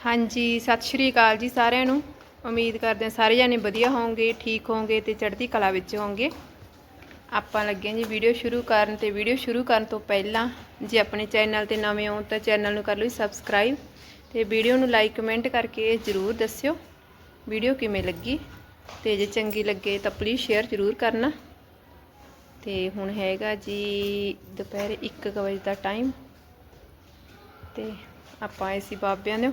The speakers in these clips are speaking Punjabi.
ਹਾਂਜੀ, ਸਤਿ ਸ਼੍ਰੀ ਅਕਾਲ ਜੀ ਸਾਰਿਆਂ ਨੂੰ। ਉਮੀਦ ਕਰਦੇ ਹਾਂ ਸਾਰੇ ਜਾਣੇ ਵਧੀਆ ਹੋਵੋਗੇ, ਠੀਕ ਹੋਵੋਗੇ ਤੇ ਚੜ੍ਹਦੀ ਕਲਾ ਵਿੱਚ ਹੋਵੋਗੇ। ਆਪਾਂ ਲੱਗੇ ਹਾਂ ਜੀ ਵੀਡੀਓ ਸ਼ੁਰੂ ਕਰਨ ਤੇ ਵੀਡੀਓ ਸ਼ੁਰੂ ਕਰਨ ਤੋਂ ਪਹਿਲਾਂ ਜੇ ਆਪਣੇ ਚੈਨਲ ਤੇ ਨਵੇਂ ਹੋ ਤਾਂ ਚੈਨਲ ਨੂੰ ਕਰ ਲਓ ਸਬਸਕ੍ਰਾਈਬ ਤੇ ਵੀਡੀਓ ਨੂੰ ਲਾਈਕ ਕਮੈਂਟ ਕਰਕੇ ਜ਼ਰੂਰ ਦੱਸਿਓ ਵੀਡੀਓ ਕਿਵੇਂ ਲੱਗੀ। ਤੇ ਜੇ ਚੰਗੀ ਲੱਗੇ ਤਾਂ ਪਲੀਜ਼ ਸ਼ੇਅਰ ਜ਼ਰੂਰ ਕਰਨਾ। ਤੇ ਹੁਣ ਹੈਗਾ ਜੀ ਦੁਪਹਿਰ 1 ਵਜੇ ਦਾ ਟਾਈਮ ਤੇ ਆਪਾਂ ਆਏ ਸੀ ਬਾਬਿਆਂ ਦੇ।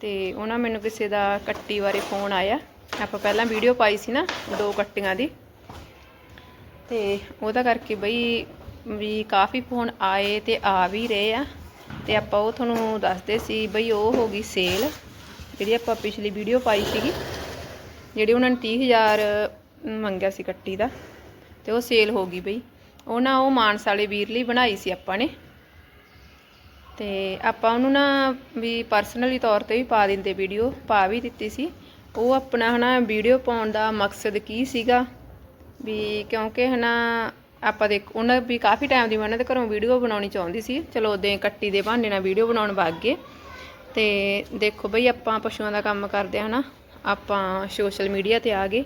ਤੇ ਉਹਨਾਂ ਮੈਨੂੰ ਕਿਸੇ ਦਾ ਕੱਟੀ ਬਾਰੇ ਫੋਨ ਆਇਆ। ਆਪਾਂ ਪਹਿਲਾਂ ਵੀਡੀਓ ਪਾਈ ਸੀ ਨਾ ਦੋ ਕੱਟੀਆਂ ਦੀ। ਤੇ ਉਹਦਾ ਕਰਕੇ ਬਈ ਵੀ ਕਾਫੀ ਫੋਨ ਆਏ ਤੇ ਆ ਵੀ ਰਹੇ ਆ। ਤੇ ਆਪਾਂ ਉਹ ਤੁਹਾਨੂੰ ਦੱਸਦੇ ਸੀ ਬਈ ਉਹ ਹੋ ਗਈ ਸੇਲ ਜਿਹੜੀ ਆਪਾਂ ਪਿਛਲੀ ਵੀਡੀਓ ਪਾਈ ਸੀਗੀ, ਜਿਹੜੀ ਉਹਨਾਂ ਨੇ 30000 ਮੰਗਿਆ ਸੀ ਕੱਟੀ ਦਾ। ਤੇ ਉਹ ਸੇਲ ਹੋ ਗਈ ਬਈ। ਉਹ ਨਾ ਉਹ ਮਾਨਸ ਵਾਲੇ ਵੀਰ ਲਈ ਬਣਾਈ ਸੀ ਆਪਾਂ ਨੇ। ਤੇ ਆਪਾਂ ਉਹਨੂੰ ਨਾ ਵੀ ਪਰਸਨਲੀ ਤੌਰ ਤੇ ਵੀ ਪਾ ਦਿੰਦੇ ਵੀਡੀਓ ਪਾ ਵੀ ਦਿੱਤੀ ਸੀ। ਉਹ ਆਪਣਾ ਹਨਾ ਵੀਡੀਓ ਪਾਉਣ ਦਾ ਮਕਸਦ ਕੀ ਸੀਗਾ? ਵੀ ਕਿਉਂਕਿ ਹਨਾ ਆਪਾਂ ਦੇਖ, ਉਹਨਾਂ ਵੀ ਕਾਫੀ ਟਾਈਮ ਦੀ ਮੈਂ ਉਹਨਾਂ ਦੇ ਘਰੋਂ ਵੀਡੀਓ ਬਣਾਉਣੀ ਚਾਹੁੰਦੀ ਸੀ। ਚਲੋ ਉਦੋਂ ਕੱਟੀ ਦੇ ਬਹਾਨੇ ਨਾਲ ਵੀਡੀਓ ਬਣਾਉਣ ਵਗ ਗਏ। ਤੇ ਦੇਖੋ ਬਈ ਆਪਾਂ ਪਸ਼ੂਆਂ ਦਾ ਕੰਮ ਕਰਦੇ ਹਾਂ ਹਨਾ, ਆਪਾਂ ਸੋਸ਼ਲ ਮੀਡੀਆ ਤੇ ਆ ਗਏ।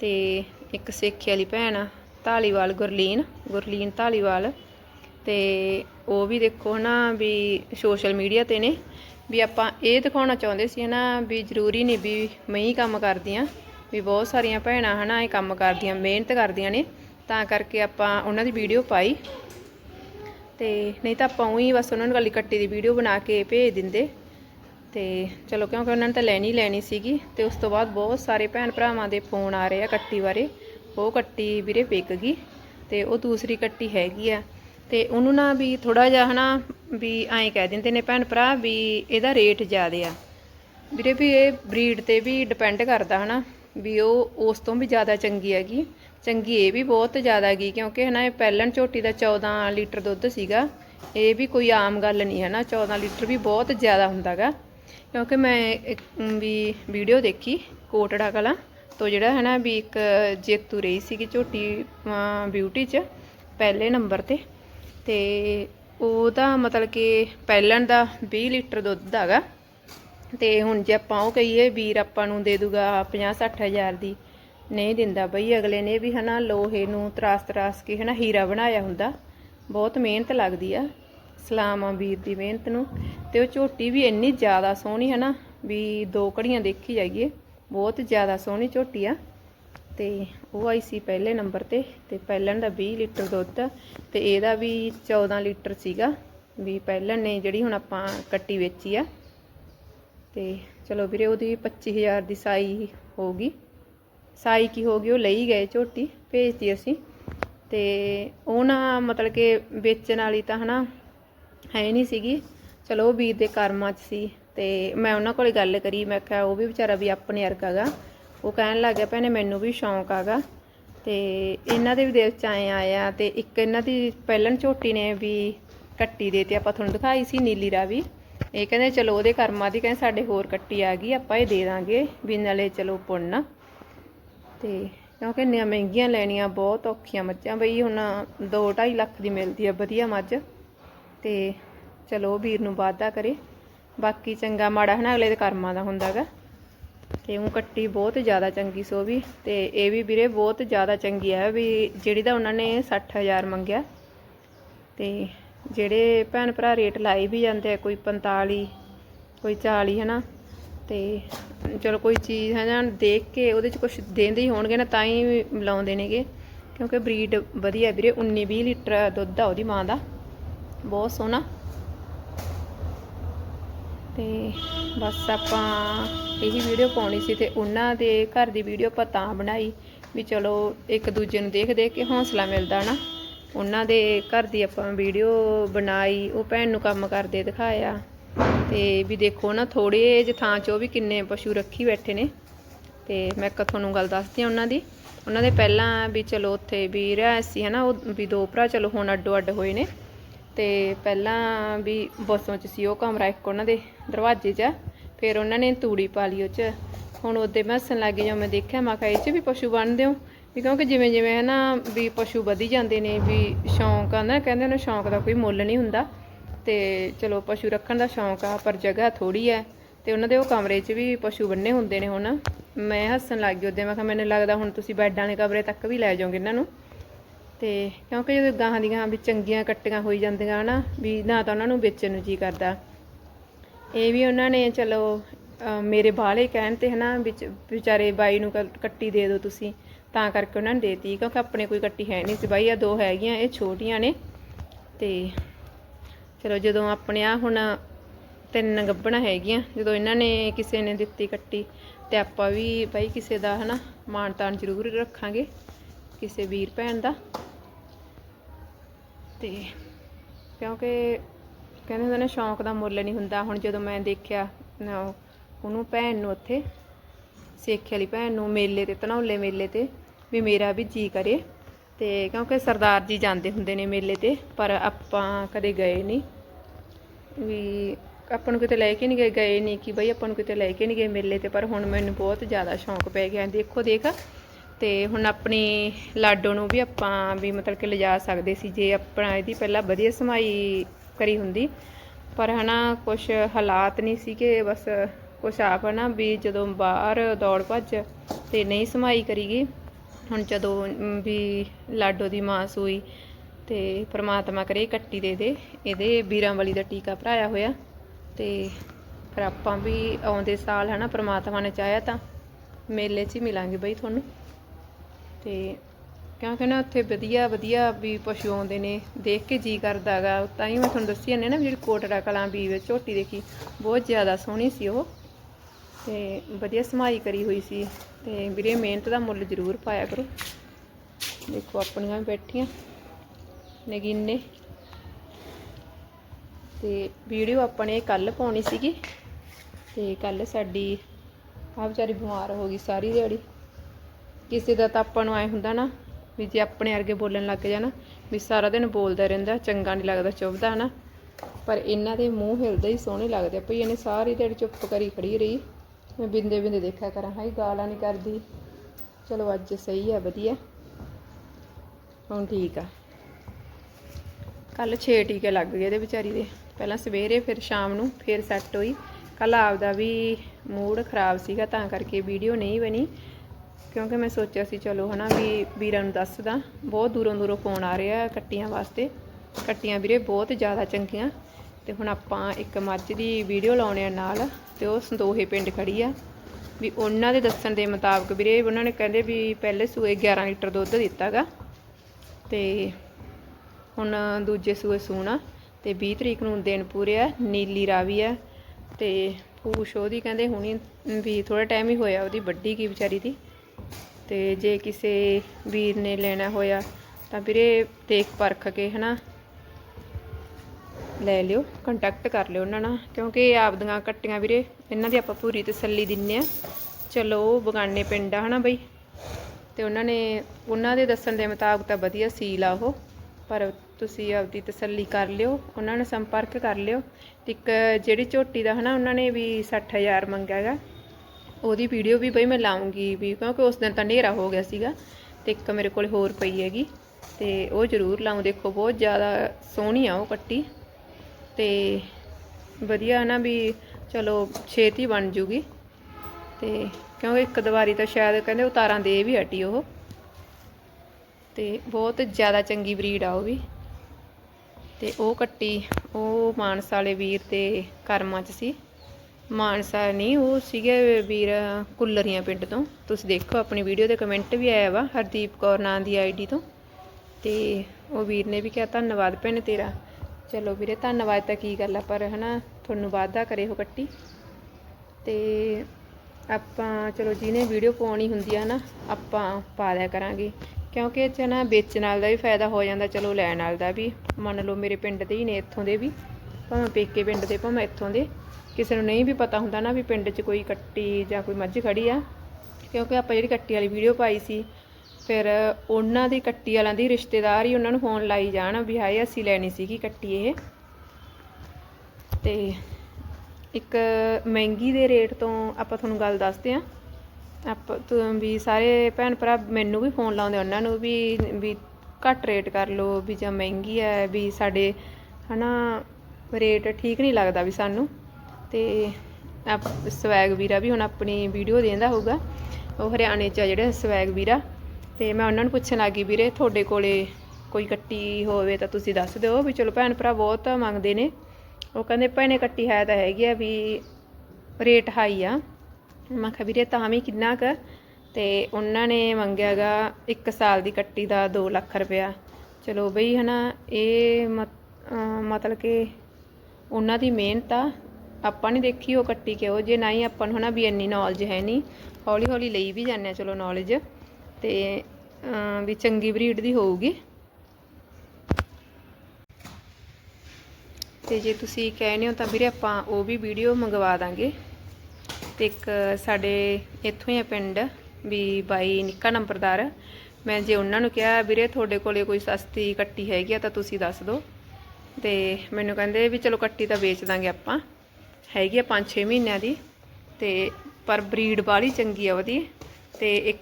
ਤੇ ਇੱਕ ਸੇਖੇ ਵਾਲੀ ਭੈਣ ਧਾਲੀਵਾਲ ਗੁਰਲੀਨ ਗੁਰਲੀਨ ਧਾਲੀਵਾਲ। ਤੇ ਉਹ ਵੀ ਦੇਖੋ ਹਨਾ ਵੀ ਸੋਸ਼ਲ ਮੀਡੀਆ ਤੇ ਨੇ, ਵੀ ਆਪਾਂ ਇਹ ਦਿਖਾਉਣਾ ਚਾਹੁੰਦੇ ਸੀ ਹਨਾ ਵੀ ਜ਼ਰੂਰੀ ਨਹੀਂ ਵੀ ਮੈਂ ਹੀ ਕੰਮ ਕਰਦੀ ਆ ਵੀ ਬਹੁਤ ਸਾਰੀਆਂ ਭੈਣਾਂ ਹਨਾ ਇਹ ਕੰਮ ਕਰਦੀਆਂ, ਮਿਹਨਤ ਕਰਦੀਆਂ ਨੇ, ਤਾਂ ਕਰਕੇ ਆਪਾਂ ਉਹਨਾਂ ਦੀ ਵੀਡੀਓ ਪਾਈ। ਤੇ ਨਹੀਂ ਤਾਂ ਆਪਾਂ ਉਹੀ ਬਸ ਉਹਨਾਂ ਨੂੰ ਗੱਲ ਕੱਟੀ ਦੀ ਵੀਡੀਓ ਬਣਾ ਕੇ ਭੇਜ ਦਿੰਦੇ। ਤੇ ਚਲੋ ਕਿਉਂਕਿ ਉਹਨਾਂ ਨੇ ਤਾਂ ਲੈਣੀ ਲੈਣੀ ਸੀਗੀ, ਤੇ ਉਸ ਤੋਂ ਬਾਅਦ ਬਹੁਤ ਸਾਰੇ ਭੈਣ ਭਰਾਵਾਂ ਦੇ ਫੋਨ ਆ ਰਹੇ ਆ ਕੱਟੀ ਬਾਰੇ, ਉਹ ਕੱਟੀ ਵੀਰੇ ਵਿਕ ਗਈ, ਤੇ ਉਹ ਦੂਸਰੀ ਕੱਟੀ ਹੈਗੀ ਆ। ਤੇ ਉਹਨੂੰ ਨਾ ਵੀ ਥੋੜਾ ਜਿਹਾ ਹਨਾ ਵੀ ਐਂ ਕਹਿ ਦਿੰਦੇ ਨੇ ਭੈਣ ਭਰਾ ਵੀ ਇਹਦਾ ਰੇਟ ਜ਼ਿਆਦੇ ਆ। ਵੀਰੇ ਵੀ ਇਹ ਬਰੀਡ ਤੇ ਵੀ ਡਿਪੈਂਡ ਕਰਦਾ ਹਨਾ ਵੀ ਉਹ ਉਸ ਤੋਂ ਵੀ ਜ਼ਿਆਦਾ ਚੰਗੀ ਹੈਗੀ। ਚੰਗੀ ਇਹ ਵੀ ਬਹੁਤ ਜ਼ਿਆਦਾ ਹੈਗੀ ਕਿਉਂਕਿ ਹਨਾ ਇਹ ਪਹਿਲਣ ਝੋਟੀ ਦਾ 14 ਲੀਟਰ ਦੁੱਧ ਸੀਗਾ। ਇਹ ਵੀ ਕੋਈ ਆਮ ਗੱਲ ਨਹੀਂ ਹੈ ਨਾ 14 ਲੀਟਰ ਵੀ ਬਹੁਤ ਜ਼ਿਆਦਾ ਹੁੰਦਾਗਾ ਕਿਉਂਕਿ ਮੈਂ ਇੱਕ ਵੀ ਵੀਡੀਓ ਦੇਖੀ ਕੋਟੜਾ ਕਲਾ ਤੋਂ ਜਿਹੜਾ ਹੈ ਨਾ ਵੀ ਇੱਕ ਜੇਤੂ ਰਹੀ ਸੀਗੀ ਝੋਟੀ ਬਿਊਟੀ 'ਚ ਪਹਿਲੇ ਨੰਬਰ ਤੇ। ਤੇ ਤਾਂ ਮਤਲਬ ਕਿ ਪਹਿਲਣ ਦਾ 20 ਲੀਟਰ ਦੁੱਧ ਹੈਗਾ ਤੇ ਹੁਣ ਜੇ ਆਪਾਂ ਉਹ ਕਹੀਏ, ਵੀਰ ਆਪਾਂ ਨੂੰ ਦੇ ਦੂਗਾ 50 ਹਜ਼ਾਰ ਦੀ। ਨਹੀਂ ਦਿੰਦਾ ਬਈ, ਅਗਲੇ ਨੇ ਵੀ ਹਨਾ ਲੋਹੇ ਨੂੰ ਤਰਾਸ ਤਰਾਸ ਕੇ ਹਨਾ ਹੀਰਾ ਬਣਾਇਆ ਹੁੰਦਾ। ਬਹੁਤ ਮਿਹਨਤ ਲੱਗਦੀ ਆ ਸਲਾਮ ਆ ਵੀਰ ਦੀ ਮਿਹਨਤ ਨੂੰ। ਤੇ ਉਹ ਝੋਟੀ ਵੀ ਇੰਨੀ ਜ਼ਿਆਦਾ ਸੋਹਣੀ ਹਨਾ ਵੀ ਦੋ ਘੜੀਆਂ ਦੇਖੀ ਜਾਈਏ, ਬਹੁਤ ਜ਼ਿਆਦਾ ਸੋਹਣੀ ਝੋਟੀ ਆ। ਤੇ ਉਹ ਆਈ ਸੀ ਪਹਿਲੇ ਨੰਬਰ ਤੇ ਤੇ ਪਹਿਲਣ ਦਾ 20 ਲੀਟਰ ਦੁੱਧ ਤੇ ਇਹਦਾ ਵੀ 14 ਲੀਟਰ ਸੀਗਾ ਵੀ ਪਹਿਲਣ ਨੇ ਜਿਹੜੀ ਹੁਣ ਆਪਾਂ ਕੱਟੀ ਵੇਚੀ ਆ। ਤੇ ਚਲੋ ਵੀਰੇ ਉਹਦੀ 25000 ਦੀ ਸਾਈ ਹੋਗੀ ਸਾਈ ਕੀ ਹੋਗੀ ਉਹ ਲਈ ਗਏ ਝੋਟੀ, ਭੇਜਤੀ ਅਸੀਂ। ਤੇ ਉਹ ਨਾ ਮਤਲਬ ਕਿ ਵੇਚਣ ਵਾਲੀ ਤਾਂ ਹਨਾ ਹੈ ਨਹੀਂ ਸੀਗੀ। ਚਲੋ ਉਹ ਵੀਰ ਦੇ ਕਰਮਾਂ 'ਚ ਸੀ ਤੇ ਮੈਂ ਉਹਨਾਂ ਕੋਲੇ ਗੱਲ ਕਰੀ, ਮੈਂ ਕਿਹਾ ਉਹ ਵੀ ਵਿਚਾਰਾ ਵੀ ਆਪਣੇ ਵਰਗਾ ਉਹ ਕਹਿਣ ਲੱਗ ਗਿਆ, ਭੈਣੇ ਮੈਨੂੰ ਵੀ ਸ਼ੌਂਕ ਆਗਾ ਤੇ ਇਹਨਾਂ ਦੇ ਵੀ ਦਿਲ 'ਚ ਆਏ ਆਇਆ ਤੇ ਇੱਕ ਇਹਨਾਂ ਦੀ ਪਹਿਲਣ ਝੋਟੀ ਨੇ ਵੀ ਕੱਟੀ ਦੇ ਤੇ ਆਪਾਂ ਤੁਹਾਨੂੰ ਦਿਖਾਈ ਸੀ ਨੀਲੀ ਰਾਵੀ। ਇਹ ਕਹਿੰਦੇ ਚਲੋ ਉਹਦੇ ਕਰਮਾਂ ਦੀ ਕਹਿੰਦੇ ਸਾਡੇ ਹੋਰ ਕੱਟੀ ਆ ਗਈ, ਆਪਾਂ ਇਹ ਦੇ ਦਾਂਗੇ ਵੀ ਨਾਲੇ ਚਲੋ ਪੁੰਨ। ਤੇ ਕਿਉਂਕਿ ਇੰਨੀਆਂ ਮਹਿੰਗੀਆਂ ਲੈਣੀਆਂ ਬਹੁਤ ਔਖੀਆਂ ਮੱਝਾਂ, ਬਈ ਹੁਣ 2.5 ਲੱਖ ਦੀ ਮਿਲਦੀ ਆ ਵਧੀਆ ਮੱਝ। ਤੇ ਚਲੋ ਉਹ ਵੀਰ ਨੂੰ ਵਾਅਦਾ ਕਰੇ, ਬਾਕੀ ਚੰਗਾ ਮਾੜਾ ਹਨਾ ਅਗਲੇ ਦੇ ਕਰਮਾਂ ਦਾ ਹੁੰਦਾਗਾ ਤੇ ਉਹ ਕੱਟੀ ਬਹੁਤ ਜ਼ਿਆਦਾ ਚੰਗੀ ਸੋ ਵੀ ਤੇ ਇਹ ਵੀ ਵੀਰੇ ਬਹੁਤ ਜ਼ਿਆਦਾ ਚੰਗੀ ਹੈ ਵੀ ਜਿਹੜੀ ਦਾ ਉਹਨਾਂ ਨੇ 60000 ਮੰਗਿਆ ਤੇ ਜਿਹੜੇ ਭੈਣ ਭਰਾ ਰੇਟ ਲਾਈ ਵੀ ਜਾਂਦੇ ਆ, ਕੋਈ 45 ਕੋਈ 40 ਹਨਾ? ਤੇ ਚਲੋ ਕੋਈ ਚੀਜ਼ ਹੈ ਨਾ, ਦੇਖ ਕੇ ਉਹਦੇ ਚ ਕੁਝ ਦੇਂਦੇ ਹੀ ਹੋਣਗੇ ਨਾ, ਤਾਂ ਹੀ ਲਾਉਂਦੇ ਨੇਗੇ। ਕਿਉਂਕਿ ਬਰੀਡ ਵਧੀਆ ਵੀਰੇ 19 20 ਲੀਟਰ ਦੁੱਧ ਆ ਉਹਦੀ ਮਾਂ ਦਾ। ਬਹੁਤ ਸੋਹਣਾ। ਤੇ ਬਸ ਆਪਾਂ ਇਹੀ ਵੀਡੀਓ ਪਾਉਣੀ ਸੀ ਤੇ ਉਹਨਾਂ ਦੇ ਘਰ ਦੀ ਵੀਡੀਓ ਆਪਾਂ ਤਾਂ ਬਣਾਈ ਵੀ ਚਲੋ ਇੱਕ ਦੂਜੇ ਨੂੰ ਦੇਖ ਦੇਖ ਕੇ ਹੌਸਲਾ ਮਿਲਦਾ ਨਾ। ਉਹਨਾਂ ਦੇ ਘਰ ਦੀ ਆਪਾਂ ਵੀਡੀਓ ਬਣਾਈ, ਉਹ ਭੈਣ ਨੂੰ ਕੰਮ ਕਰਦੇ ਦਿਖਾਇਆ ਤੇ ਵੀ ਦੇਖੋ ਨਾ ਥੋੜੇ ਜਿਹੇ ਥਾਂ 'ਚ ਉਹ ਵੀ ਕਿੰਨੇ ਪਸ਼ੂ ਰੱਖੀ ਬੈਠੇ ਨੇ। ਤੇ ਮੈਂ ਇੱਕ ਤੁਹਾਨੂੰ ਗੱਲ ਦੱਸਦੀ ਹਾਂ ਉਹਨਾਂ ਦੀ। ਉਹਨਾਂ ਦੇ ਪਹਿਲਾਂ ਵੀ ਚਲੋ ਉੱਥੇ ਵੀ ਰਿਹਾ ਸੀ ਹਨਾ, ਉਹ ਵੀ ਦੋ ਭਰਾ ਚਲੋ ਹੁਣ ਅੱਡੋ ਅੱਡ ਹੋਏ ਨੇ। ਤੇ ਪਹਿਲਾਂ ਵੀ ਬੱਸਾਂ 'ਚ ਸੀ ਉਹ ਕਮਰਾ ਇੱਕ ਉਹਨਾਂ ਦੇ ਦਰਵਾਜ਼ੇ 'ਚ ਫਿਰ ਉਹਨਾਂ ਨੇ ਤੂੜੀ ਪਾ ਲਈ ਉਹ 'ਚ। ਹੁਣ ਉਹਦੇ ਮੈਂ ਹੱਸਣ ਲੱਗ ਗਈ ਜਦੋਂ ਮੈਂ ਦੇਖਿਆ, ਮੈਂ ਕਿਹਾ, ਇਹ 'ਚ ਵੀ ਪਸ਼ੂ ਬਣਦੇ ਹੋ? ਵੀ ਕਿਉਂਕਿ ਜਿਵੇਂ ਜਿਵੇਂ ਹੈ ਨਾ ਵੀ ਪਸ਼ੂ ਵਧੀ ਜਾਂਦੇ ਨੇ, ਵੀ ਸ਼ੌਂਕ ਆ ਨਾ, ਕਹਿੰਦੇ ਨੇ ਸ਼ੌਂਕ ਦਾ ਕੋਈ ਮੁੱਲ ਨਹੀਂ ਹੁੰਦਾ। ਤੇ ਚਲੋ ਪਸ਼ੂ ਰੱਖਣ ਦਾ ਸ਼ੌਂਕ ਆ, ਪਰ ਜਗ੍ਹਾ ਥੋੜੀ ਹੈ ਤੇ ਉਹਨਾਂ ਦੇ ਉਹ ਕਮਰੇ 'ਚ ਵੀ ਪਸ਼ੂ ਬੰਨੇ ਹੁੰਦੇ ਨੇ ਹੁਣ। ਮੈਂ ਹੱਸਣ ਲੱਗ ਗਈ ਉਹਦੇ, ਮੈਂ ਕਿਹਾ, ਮੈਨੂੰ ਲੱਗਦਾ ਹੁਣ ਤੁਸੀਂ ਬੈੱਡਾਂ ਵਾਲੇ ਕਮਰੇ ਤੱਕ ਵੀ ਲੈ ਜਾਓਗੇ ਇਹਨਾਂ ਨੂੰ। ਤੇ ਕਿਉਂਕਿ ਜਦੋਂ ਗਾਹਾਂ ਦੀਆਂ ਵੀ ਚੰਗੀਆਂ ਕੱਟੀਆਂ ਹੋਈ ਜਾਂਦੀਆਂ ਨਾ ਵੀ ਨਾ ਤਾਂ ਉਹਨਾਂ ਨੂੰ ਵੇਚਣ ਨੂੰ ਜੀ ਕਰਦਾ। ਇਹ ਵੀ ਉਹਨਾਂ ਨੇ ਚਲੋ ਮੇਰੇ ਬਾਲੇ ਕਹਿਣ ਤੇ ਹਨਾ ਵਿੱਚ ਵਿਚਾਰੇ ਬਾਈ ਨੂੰ ਕ- ਕੱਟੀ ਦੇ ਦਿਓ ਤੁਸੀਂ, ਤਾਂ ਕਰਕੇ ਉਹਨਾਂ ਨੇ ਦੇਤੀ, ਕਿਉਂਕਿ ਆਪਣੇ ਕੋਈ ਕੱਟੀ ਹੈ ਨਹੀਂ ਸੀ ਬਾਈ ਆ ਦੋ ਹੈਗੀਆਂ, ਇਹ ਛੋਟੀਆਂ ਨੇ। ਤੇ ਚਲੋ ਜਦੋਂ ਆਪਣੇ ਆ ਹੁਣ ਤਿੰਨ ਗੱਭਣਾ ਹੈਗੀਆਂ, ਜਦੋਂ ਇਹਨਾਂ ਨੇ ਕਿਸੇ ਨੇ ਦਿੱਤੀ ਕੱਟੀ, ਤੇ ਆਪਾਂ ਵੀ ਬਾਈ ਕਿਸੇ ਦਾ ਹਨਾ, ਮਾਣ ਤਾਣ ਜ਼ਰੂਰ ਰੱਖਾਂਗੇ, ਕਿਸੇ ਵੀਰ ਭੈਣ ਦਾ। ਤੇ ਕਿਉਂਕਿ ਕਹਿੰਦੇ ਹੁੰਦੇ ਨੇ ਸ਼ੌਂਕ ਦਾ ਮੁੱਲ ਨਹੀਂ ਹੁੰਦਾ। ਹੁਣ ਜਦੋਂ ਮੈਂ ਦੇਖਿਆ, ਨਾ, ਉਹਨੂੰ ਭੈਣ ਨੂੰ ਉੱਥੇ, ਸੇਖੇ ਵਾਲੀ ਭੈਣ ਨੂੰ ਮੇਲੇ ਤੇ, ਧਨੌਲੇ ਮੇਲੇ ਤੇ ਵੀ ਮੇਰਾ ਵੀ ਜੀ ਕਰੇ। ਤੇ ਕਿਉਂਕਿ ਸਰਦਾਰ ਜੀ ਜਾਂਦੇ ਹੁੰਦੇ ਨੇ ਮੇਲੇ ਤੇ, ਪਰ ਆਪਾਂ ਕਦੇ ਗਏ ਨਹੀਂ। ਵੀ ਆਪਾਂ ਨੂੰ ਕਿਤੇ ਲੈ ਕੇ ਨਹੀਂ ਗਏ ਗਏ ਨਹੀਂ ਕਿ ਬਈ ਆਪਾਂ ਨੂੰ ਕਿਤੇ ਲੈ ਕੇ ਨਹੀਂ ਗਏ ਮੇਲੇ ਤੇ, ਪਰ ਹੁਣ ਮੈਨੂੰ ਬਹੁਤ ਜ਼ਿਆਦਾ ਸ਼ੌਂਕ ਪੈ ਗਿਆ। ਦੇਖੋ, ਦੇਖ ਤੇ ਹੁਣ ਆਪਣੀ ਲਾਡੋ ਨੂੰ ਵੀ ਆਪਾਂ ਵੀ ਮਤਲਬ ਕਿ ਲਿਜਾ ਸਕਦੇ ਸੀ ਜੇ ਆਪਣਾ ਇਹਦੀ ਪਹਿਲਾਂ ਵਧੀਆ ਸਮਾਈ ਕਰੀ ਹੁੰਦੀ। ਪਰ ਹਨਾ ਕੁਝ ਹਾਲਾਤ ਨਹੀਂ ਸੀ ਕਿ ਬਸ ਕੁਛ ਆਪ ਹਨਾ ਵੀ ਜਦੋਂ ਬਾਹਰ ਦੌੜ ਭੱਜ ਤੇ ਨਹੀਂ ਸਮਾਈ ਕਰੀਗੀ ਹੁਣ ਜਦੋਂ ਵੀ ਲਾਡੋ ਦੀ ਮਾਂ ਸੂਈ ਤੇ ਪ੍ਰਮਾਤਮਾ ਕਰੇ ਕੱਟੀ ਦੇ ਦੇ, ਇਹਦੇ ਵੀਰਾਂ ਵਾਲੀ ਦਾ ਟੀਕਾ ਭਰਾਇਆ ਹੋਇਆ। ਤੇ ਫਿਰ ਆਪਾਂ ਵੀ ਆਉਂਦੇ ਸਾਲ ਹਨਾ ਪ੍ਰਮਾਤਮਾ ਨੇ ਚਾਹਿਆ ਤਾਂ ਮੇਲੇ 'ਚ ਹੀ ਮਿਲਾਂਗੇ ਬਈ ਤੁਹਾਨੂੰ। ਤੇ ਕਿਉਂਕਿ ਨਾ ਉੱਥੇ ਵਧੀਆ ਵਧੀਆ ਵੀ ਪਸ਼ੂ ਆਉਂਦੇ ਨੇ, ਦੇਖ ਕੇ ਜੀ ਕਰਦਾਗਾ ਤਾਂ ਹੀ ਮੈਂ ਤੁਹਾਨੂੰ ਦੱਸੀ ਜਾਂਦੇ ਨਾ ਵੀ ਜਿਹੜੀ ਕੋਟੜਾ ਕਲਾਂ ਵੀ ਵਿੱਚ ਝੋਟੀ ਦੇਖੀ, ਬਹੁਤ ਜ਼ਿਆਦਾ ਸੋਹਣੀ ਸੀ ਉਹ। ਤੇ ਵਧੀਆ ਸਮਾਈ ਕਰੀ ਹੋਈ ਸੀ। ਤੇ ਵੀਰੇ ਮਿਹਨਤ ਦਾ ਮੁੱਲ ਜ਼ਰੂਰ ਪਾਇਆ ਕਰੋ। ਦੇਖੋ ਆਪਣੀਆਂ ਵੀ ਬੈਠੀਆਂ ਨਗੀਨੇ। ਤੇ ਵੀਡੀਓ ਆਪਾਂ ਨੇ ਕੱਲ ਪਾਉਣੀ ਸੀਗੀ। ਤੇ ਕੱਲ ਸਾਡੀ ਆ ਵਿਚਾਰੀ ਬਿਮਾਰ ਹੋ ਗਈ ਸਾਰੀ ਦਿਹਾੜੀ। ਕਿਸੇ ਦਾ ਤਾਂ ਆਪਾਂ ਨੂੰ ਐ ਹੁੰਦਾ ਨਾ ਵੀ ਜੇ ਆਪਣੇ ਵਰਗੇ ਬੋਲਣ ਲੱਗ ਜਾਣਾ, ਵੀ ਸਾਰਾ ਦਿਨ ਬੋਲਦਾ ਰਹਿੰਦਾ, ਚੰਗਾ ਨਹੀਂ ਲੱਗਦਾ, ਚੁੱਭਦਾ ਹਨਾ। ਪਰ ਇਹਨਾਂ ਦੇ ਮੂੰਹ ਹਿਲਦੇ ਹੀ ਸੋਹਣੇ ਲੱਗਦੇ ਆ। ਭਈ ਇਹਨੇ ਸਾਰੀ ਦਿਹਾੜੀ ਚੁੱਪ ਕਰੀ ਖੜੀ ਰਹੀ। ਮੈਂ ਬਿੰਦੇ ਬਿੰਦੇ ਦੇਖਿਆ ਕਰਾਂ ਹਾਈ ਗਾਲਾਂ ਨਹੀਂ ਕਰਦੀ। ਚਲੋ ਅੱਜ ਸਹੀ ਆ, ਵਧੀਆ। ਹੁਣ ਠੀਕ ਆ। ਕੱਲ 6 ਟੀਕੇ ਲੱਗ ਗਏ ਇਹਦੇ ਵਿਚਾਰੀ ਦੇ। ਪਹਿਲਾਂ ਸਵੇਰੇ, ਫਿਰ ਸ਼ਾਮ ਨੂੰ, ਫਿਰ ਸੈੱਟ ਹੋਈ। ਕੱਲ ਆਪਦਾ ਵੀ ਮੂਡ ਖਰਾਬ ਸੀਗਾ, ਤਾਂ ਕਰਕੇ ਵੀਡੀਓ ਨਹੀਂ ਬਣੀ। ਕਿਉਂਕਿ ਮੈਂ ਸੋਚਿਆ ਸੀ, ਚਲੋ ਹਨਾ ਵੀ ਵੀਰਾਂ ਨੂੰ ਦੱਸਦਾ। ਬਹੁਤ ਦੂਰੋਂ ਦੂਰੋਂ ਫੋਨ ਆ ਰਿਹਾ ਕੱਟੀਆਂ ਵਾਸਤੇ। ਕੱਟੀਆਂ ਵੀਰੇ ਬਹੁਤ ਜ਼ਿਆਦਾ ਚੰਗੀਆਂ। ਤੇ ਹੁਣ ਆਪਾਂ ਇੱਕ ਮੱਝ ਦੀ ਵੀਡੀਓ ਲਾਉਣੇ ਆ ਨਾਲ ਤੇ ਉਹ ਸੰਦੋਹੇ ਪਿੰਡ ਖੜੀ ਆ। ਵੀ ਉਹਨਾਂ ਦੇ ਦੱਸਣ ਦੇ ਮੁਤਾਬਕ ਵੀਰੇ ਉਹਨਾਂ ਨੇ ਕਹਿੰਦੇ ਵੀ ਪਹਿਲੇ ਸੂਏ 11 ਲੀਟਰ ਦੁੱਧ ਦਿੱਤਾਗਾ। ਤੇ ਹੁਣ ਦੂਜੇ ਸੂਏ ਸੂਣਾ। ਤੇ 20 ਤਰੀਕ ਨੂੰ ਦਿਨ ਪੂਰੇ ਆ, ਨੀਲੀ ਰਾਵੀ ਆ। ਤੇ ਪੂਛ ਉਹਦੀ ਕਹਿੰਦੇ ਹੁਣੀ ਵੀ ਥੋੜਾ ਟਾਈਮ ਹੀ ਹੋਇਆ, ਉਹਦੀ ਵੱਡੀ ਕੀ ਵਿਚਾਰੀ ਦੀ। ਤੇ ਜੇ ਕਿਸੇ ਵੀਰ ਨੇ ਲੈਣਾ ਹੋਇਆ ਤਾਂ ਵੀਰੇ ਦੇਖ ਪਰਖ ਕੇ, ਹਨਾ? ਲੈ ਲਿਓ ਕੰਟੈਕਟ ਕਰ ਲਿਓ ਉਹਨਾਂ ਨਾਲ, ਕਿਉਂਕਿ ਆਪਦੀਆਂ ਕੱਟੀਆਂ ਵੀਰੇ, ਇਹਨਾਂ ਦੀ ਆਪਾਂ ਪੂਰੀ ਤਸੱਲੀ ਦਿੰਨੇ ਆ। ਚਲੋ, ਉਹ ਬਗਾਨੇ ਪਿੰਡ ਆ, ਹਨਾ ਬਈ? ਤੇ ਉਹਨਾਂ ਨੇ, ਉਹਨਾਂ ਦੇ ਦੱਸਣ ਦੇ ਮੁਤਾਬਕ ਤਾਂ ਵਧੀਆ ਸੀਲ ਆ ਉਹ, ਪਰ ਤੁਸੀਂ ਆਪਦੀ ਤਸੱਲੀ ਕਰ ਲਿਓ, ਉਹਨਾਂ ਨਾਲ ਸੰਪਰਕ ਕਰ ਲਿਓ। ਇੱਕ ਜਿਹੜੀ ਝੋਟੀ ਦਾ, ਹਨਾ, ਉਹਨਾਂ ਨੇ ਵੀ 60000 ਮੰਗਿਆ ਹੈਗਾ। ਉਹਦੀ ਵੀਡੀਓ ਵੀ ਬਈ ਮੈਂ ਲਾਉਂਗੀ ਵੀ ਕਿਉਂਕਿ ਉਸ ਦਿਨ ਤਾਂ ਹਨੇਰਾ ਹੋ ਗਿਆ ਸੀਗਾ ਤੇ ਇੱਕ ਮੇਰੇ ਕੋਲ ਹੋਰ ਪਈ ਹੈਗੀ ਤੇ ਉਹ ਜ਼ਰੂਰ ਲਾਉਂ, ਦੇਖੋ ਬਹੁਤ ਜ਼ਿਆਦਾ ਸੋਹਣੀ ਆ ਉਹ ਕੱਟੀ ਤੇ ਵਧੀਆ ਨਾ ਵੀ ਚਲੋ ਛੇਤੀ ਬਣ ਜੂਗੀ ਤੇ ਕਿਉਂਕਿ ਇੱਕ ਦਵਾਰੀ ਤਾਂ ਸ਼ਾਇਦ ਕਹਿੰਦੇ ਉਤਾਰਾਂ ਦੇ ਵੀ ਹਟੀ ਉਹ ਤੇ ਬਹੁਤ ਜ਼ਿਆਦਾ ਚੰਗੀ ਬਰੀਡ ਆ ਉਹ ਵੀ ਤੇ ਉਹ ਕੱਟੀ ਉਹ ਮਾਨਸਾ ਵਾਲੇ ਵੀਰ ਤੇ ਕਰਮਾਂ 'ਚ ਸੀ। ਮਾਨਸਾ ਨਹੀਂ, ਉਹ ਸੀਗੇ ਵੀਰ ਕੁੱਲਰੀਆਂ ਪਿੰਡ ਤੋਂ। ਤੁਸੀਂ ਦੇਖੋ, ਆਪਣੀ ਵੀਡੀਓ ਦੇ ਕਮੈਂਟ ਵੀ ਆਇਆ ਵਾ, ਹਰਦੀਪ ਕੌਰ ਨਾਂ ਦੀ ਆਈਡੀ ਤੋਂ। ਤੇ ਉਹ ਵੀਰ ਨੇ ਵੀ ਕਿਹਾ, ਧੰਨਵਾਦ ਭੈਣ ਤੇਰਾ। ਚਲੋ ਵੀਰੇ, ਧੰਨਵਾਦ ਤਾਂ ਕੀ ਗੱਲ ਆ, ਪਰ ਹਨਾ, ਤੁਹਾਨੂੰ ਵਾਅਦਾ ਕਰੇ ਉਹ ਕੱਟੀ। ਤੇ ਆਪਾਂ, ਚਲੋ ਜਿਹਨੇ ਵੀਡੀਓ ਪਾਉਣੀ ਹੁੰਦੀ ਆ ਨਾ, ਆਪਾਂ ਪਾ ਲਿਆ ਕਰਾਂਗੇ। ਕਿਉਂਕਿ ਇਹ 'ਚ ਨਾ ਵੇਚਣ ਵਾਲ ਦਾ ਵੀ ਫਾਇਦਾ ਹੋ ਜਾਂਦਾ, ਚਲੋ ਲੈਣ ਵਾਲ ਦਾ ਵੀ। ਮੰਨ ਲਓ ਮੇਰੇ ਪਿੰਡ ਦੇ ਹੀ ਨੇ, ਇੱਥੋਂ ਦੇ ਵੀ। ਭਾਵੇਂ ਪੇਕੇ ਪਿੰਡ ਦੇ, ਭਾਵੇਂ ਇੱਥੋਂ ਦੇ, ਕਿਸੇ ਨੂੰ ਨਹੀਂ ਵੀ ਪਤਾ ਹੁੰਦਾ ਨਾ ਵੀ ਪਿੰਡ 'ਚ ਕੋਈ ਕੱਟੀ ਜਾਂ ਕੋਈ ਮੱਝ ਖੜੀ ਆ। ਕਿਉਂਕਿ ਆਪਾਂ ਜਿਹੜੀ ਕੱਟੀ ਵਾਲੀ ਵੀਡੀਓ ਪਾਈ ਸੀ, ਫਿਰ ਉਹਨਾਂ ਦੀ ਕੱਟੀ ਵਾਲਾਂ ਦੀ ਰਿਸ਼ਤੇਦਾਰ ਹੀ ਉਹਨਾਂ ਨੂੰ ਫੋਨ ਲਾਈ ਜਾਣ ਵੀ ਹਾਏ ਅਸੀਂ ਲੈਣੀ ਸੀਗੀ ਕੱਟੀ ਇਹ। ਤੇ ਇੱਕ ਮਹਿੰਗੀ ਦੇ ਰੇਟ ਤੋਂ ਆਪਾਂ ਤੁਹਾਨੂੰ ਗੱਲ ਦੱਸਦੇ ਆ ਆਪਾਂ ਵੀ ਸਾਰੇ ਭੈਣ ਭਰਾ ਮੈਨੂੰ ਵੀ ਫੋਨ ਲਾਉਂਦੇ ਉਹਨਾਂ ਨੂੰ ਵੀ ਵੀ ਘੱਟ ਰੇਟ ਕਰ ਲਓ, ਵੀ ਜਾਂ ਮਹਿੰਗੀ ਹੈ, ਵੀ ਸਾਡੇ ਹਨਾ ਰੇਟ ਠੀਕ ਨਹੀਂ ਲੱਗਦਾ ਵੀ ਸਾਨੂੰ। ਤੇ ਸਵੈਗ ਵੀਰਾ ਵੀ ਹੁਣ ਆਪਣੀ ਵੀਡੀਓ ਦੇਂਦਾ ਹੋਊਗਾ। ਉਹ ਹਰਿਆਣੇ ਚ ਆ ਜਿਹੜੇ ਸਵੈਗ ਵੀਰਾ। ਤੇ ਮੈਂ ਉਹਨਾਂ ਨੂੰ ਪੁੱਛਣ ਲੱਗੀ, ਵੀਰੇ, ਤੁਹਾਡੇ ਕੋਲੇ ਕੋਈ ਕੱਟੀ ਹੋਵੇ ਤਾਂ ਤੁਸੀਂ ਦੱਸ ਦਿਓ ਵੀ ਚਲੋ ਭੈਣ ਭਰਾ ਬਹੁਤ ਮੰਗਦੇ ਨੇ। ਉਹ ਕਹਿੰਦੇ, ਭੈਣੇ, ਕੱਟੀ ਹੈ ਤਾਂ ਹੈਗੀ ਆ ਵੀ ਰੇਟ ਹਾਈ ਆ। ਮੈਂ ਕਿਹਾ, ਵੀਰੇ, ਤਾਂ ਵੀ ਕਿੰਨਾ ਕੁ? ਤੇ ਉਹਨਾਂ ਨੇ ਮੰਗਿਆਗਾ 1 ਸਾਲ ਦੀ ਕੱਟੀ ਦਾ 2 ਲੱਖ ਰੁਪਇਆ। ਚਲੋ ਬਈ, ਹਨਾ, ਇਹ ਮਤਲਬ ਕਿ ਉਹਨਾਂ ਦੀ ਮਿਹਨਤ ਆ ਆਪਾਂ ਨਹੀਂ ਦੇਖੀ ਉਹ ਕੱਟੀ ਕਿਉਂ, ਜੇ ਨਾ ਹੀ ਆਪਾਂ ਨੂੰ ਹਨਾ ਵੀ ਇੰਨੀ ਨੌਲੇਜ ਹੈ ਨਹੀਂ। ਹੌਲੀ ਹੌਲੀ ਲਈ ਵੀ ਜਾਂਦੇ ਆ ਚਲੋ ਨੌਲੇਜ ਤੇ ਵੀ ਚੰਗੀ ਬਰੀਡ ਦੀ ਹੋਊਗੀ। ਤੇ ਜੇ ਤੁਸੀਂ ਕਹਿੰਦੇ ਹੋ ਤਾਂ ਵੀਰੇ ਆਪਾਂ ਉਹ ਵੀ ਵੀਡੀਓ ਮੰਗਵਾ ਦਾਂਗੇ। ਤੇ ਇੱਕ ਸਾਡੇ ਇੱਥੋਂ ਹੀ ਆ ਪਿੰਡ ਵੀ ਬਾਈ ਨਿੱਕਾ ਨੰਬਰਦਾਰ। ਮੈਂ ਜੇ ਉਹਨਾਂ ਨੂੰ ਕਿਹਾ, ਵੀਰੇ ਤੁਹਾਡੇ ਕੋਲੇ ਕੋਈ ਸਸਤੀ ਕੱਟੀ ਹੈਗੀ ਆ ਤਾਂ ਤੁਸੀਂ ਦੱਸ ਦਿਓ। ਤੇ ਮੈਨੂੰ ਕਹਿੰਦੇ ਵੀ ਚਲੋ ਕੱਟੀ ਤਾਂ ਵੇਚ ਦਾਂਗੇ ਆਪਾਂ। ਹੈਗੀ ਆ 5-6 ਮਹੀਨਿਆਂ ਦੀ। ਤੇ ਪਰ ਬਰੀਡ ਬਾਲੀ ਚੰਗੀ ਆ ਉਹਦੀ। ਤੇ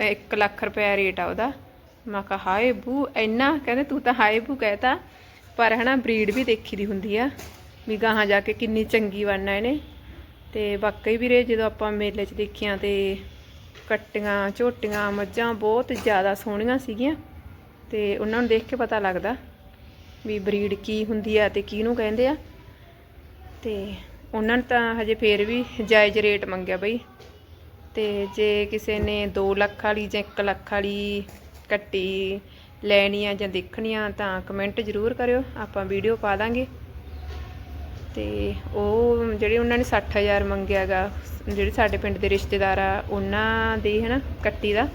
1 ਲੱਖ ਰੁਪਏ ਰੇਟ ਆ ਉਹਦਾ। ਮੈਂ ਕਿਹਾ, ਹਾਏ ਬੂ, ਇੰਨਾ ਕਹਿੰਦੇ ਤੂੰ ਤਾਂ ਹਾਏ ਬੂ ਕਹਿਤਾ। ਪਰ ਹਨਾ ਬਰੀਡ ਵੀ ਦੇਖੀ ਦੀ ਹੁੰਦੀ ਆ। ਵੀ ਗਾਹਾਂ ਜਾ ਕੇ ਕਿੰਨੀ ਚੰਗੀ ਬਣਨਾ ਇਹਨੇ। ਤੇ ਵਾਕਈ ਵੀਰੇ ਜਦੋਂ ਆਪਾਂ ਮੇਲੇ 'ਚ ਦੇਖੀਆਂ ਤੇ ਕੱਟੀਆਂ, ਝੋਟੀਆਂ, ਮੱਝਾਂ ਬਹੁਤ ਜ਼ਿਆਦਾ ਸੋਹਣੀਆਂ ਸੀਗੀਆਂ। ਤੇ ਉਹਨਾਂ ਨੂੰ ਦੇਖ ਕੇ ਪਤਾ ਲੱਗਦਾ। ਵੀ ਬਰੀਡ ਕੀ ਹੁੰਦੀ ਆ ਤੇ ਕਿਹਨੂੰ ਕਹਿੰਦੇ ਆ। ਤੇ ਉਹਨਾਂ ਨੇ ਤਾਂ ਹਜੇ ਫੇਰ ਵੀ ਜਾਇਜ਼ ਰੇਟ ਮੰਗਿਆ ਬਈ। ਤੇ ਜੇ ਕਿਸੇ ਨੇ 2 ਲੱਖ ਵਾਲੀ ਜਾਂ 1 ਲੱਖ ਵਾਲੀ ਕੱਟੀ ਲੈਣੀ ਆ ਜਾਂ ਦੇਖਣੀ ਆ ਤਾਂ ਕਮੈਂਟ ਜ਼ਰੂਰ ਕਰਿਓ, ਆਪਾਂ ਵੀਡੀਓ ਪਾ ਦਾਂਗੇ। ਤੇ ਉਹ ਜਿਹੜੇ ਉਹਨਾਂ ਨੇ 60000 ਮੰਗਿਆਗਾ, ਜਿਹੜੇ ਸਾਡੇ ਪਿੰਡ ਦੇ ਰਿਸ਼ਤੇਦਾਰ ਆ, ਉਹਨਾਂ ਦੀ ਹੈ ਨਾ ਕੱਟੀ ਦਾ।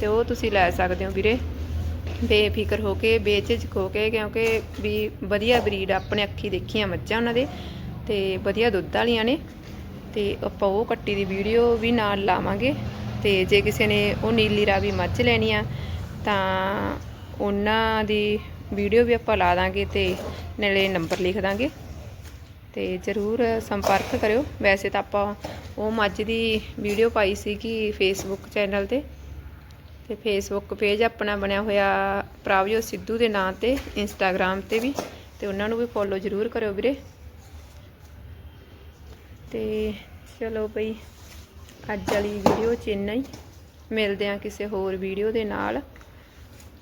ਤੇ ਉਹ ਤੁਸੀਂ ਲੈ ਸਕਦੇ ਹੋ ਵੀਰੇ। ਬੇਫਿਕਰ ਹੋ ਕੇ, ਬੇਝਿਜਕ ਹੋ ਕੇ, ਕਿਉਂਕਿ ਵੀ ਵਧੀਆ ਬਰੀਡ ਆਪਣੇ ਅੱਖੀ ਦੇਖੀਆਂ ਮੱਝਾਂ ਉਹਨਾਂ ਦੇ ਤੇ ਵਧੀਆ ਦੁੱਧ ਵਾਲੀਆਂ ਨੇ। ਤੇ ਆਪਾਂ ਉਹ ਕੱਟੀ ਦੀ ਵੀਡੀਓ ਵੀ ਨਾਲ ਲਾਵਾਂਗੇ। ਤੇ ਜੇ ਕਿਸੇ ਨੇ ਉਹ ਨੀਲੀ ਰਾਵੀ ਮੱਝ ਲੈਣੀ ਆ, ਤਾਂ ਉਹਨਾਂ ਦੀ ਵੀਡੀਓ ਵੀ ਆਪਾਂ ਲਾ ਦਾਂਗੇ ਤੇ ਨਾਲੇ ਨੰਬਰ ਲਿਖ ਦਾਂਗੇ। ਤੇ ਜਰੂਰ ਸੰਪਰਕ ਕਰਿਓ। ਵੈਸੇ ਤਾਂ ਆਪਾਂ ਉਹ ਮੱਝ ਦੀ ਵੀਡੀਓ ਪਾਈ ਸੀ ਕਿ ਫੇਸਬੁੱਕ ਚੈਨਲ ਤੇ। ਤੇ ਫੇਸਬੁੱਕ ਪੇਜ ਆਪਣਾ ਬਣਿਆ ਹੋਇਆ ਪ੍ਰਭਜੋਤ ਸਿੱਧੂ ਦੇ ਨਾਂ ਤੇ ਇੰਸਟਾਗ੍ਰam ਤੇ ਵੀ, ਤੇ ਉਹਨਾਂ ਨੂੰ ਵੀ ਫੋਲੋ ਜਰੂਰ ਕਰਿਓ ਵੀਰੇ। ਤੇ ਚਲੋ ਬਈ, ਅੱਜ ਵਾਲੀ ਵੀਡੀਓ ਚ ਇੰਨਾ ਹੀ। ਮਿਲਦੇ ਆ ਕਿਸੇ ਹੋਰ ਵੀਡੀਓ ਦੇ ਨਾਲ।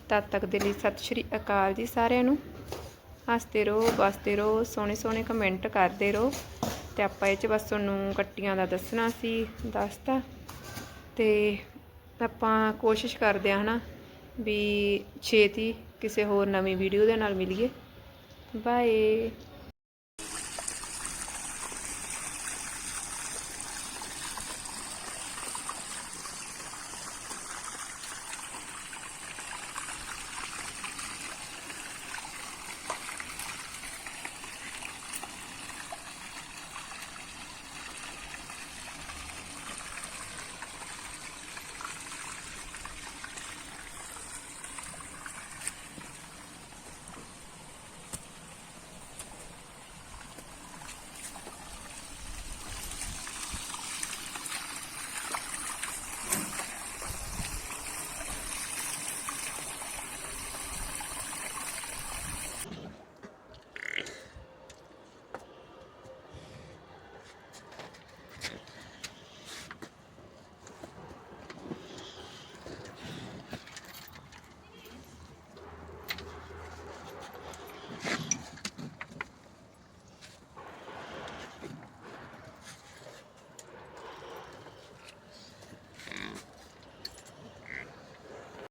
ਤਦ ਤੱਕ ਦੇ ਲਈ ਸਤਿ ਸ਼੍ਰੀ ਅਕਾਲ ਜੀ ਸਾਰਿਆਂ ਨੂੰ। ਹੱਸਦੇ ਰਹੋ, ਬਸਦੇ ਰਹੋ, ਸੋਹਣੇ ਸੋਹਣੇ ਕਮੈਂਟ ਕਰਦੇ ਰਹੋ। ਤੇ ਆਪਾਂ ਇਹ ਚ ਬਸ ਤੁਹਾਨੂੰ ਕੱਟੀਆਂ ਦਾ ਦੱਸਣਾ ਸੀ, ਦੱਸਤਾ। ਤੇ ਆਪਾਂ ਕੋਸ਼ਿਸ਼ ਕਰਦੇ ਆ ਹਨਾ ਵੀ ਛੇਤੀ ਕਿਸੇ ਹੋਰ ਨਵੀਂ ਵੀਡੀਓ ਦੇ ਨਾਲ ਮਿਲੀਏ। ਬਾਏ